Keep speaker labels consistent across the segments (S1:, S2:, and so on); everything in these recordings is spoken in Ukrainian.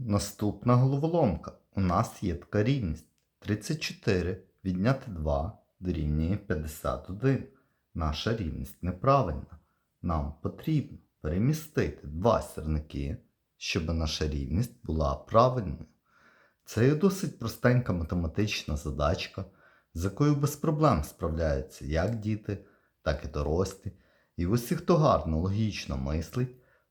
S1: Наступна головоломка. У нас є така рівність. 34 відняти 2 дорівнює 51. Наша рівність неправильна. Нам потрібно перемістити два сірники, щоб наша рівність була правильною. Це є досить простенька математична задачка, з якою без проблем справляються як діти, так і дорослі. І усі, хто гарно логічно мислить,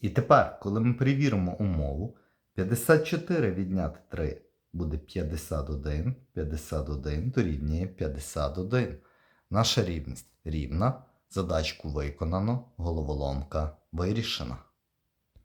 S1: І тепер, коли ми перевіримо умову, 54 відняти 3 буде 51, 51 дорівнює 51. Наша рівність рівна, задачку виконано, головоломка вирішена.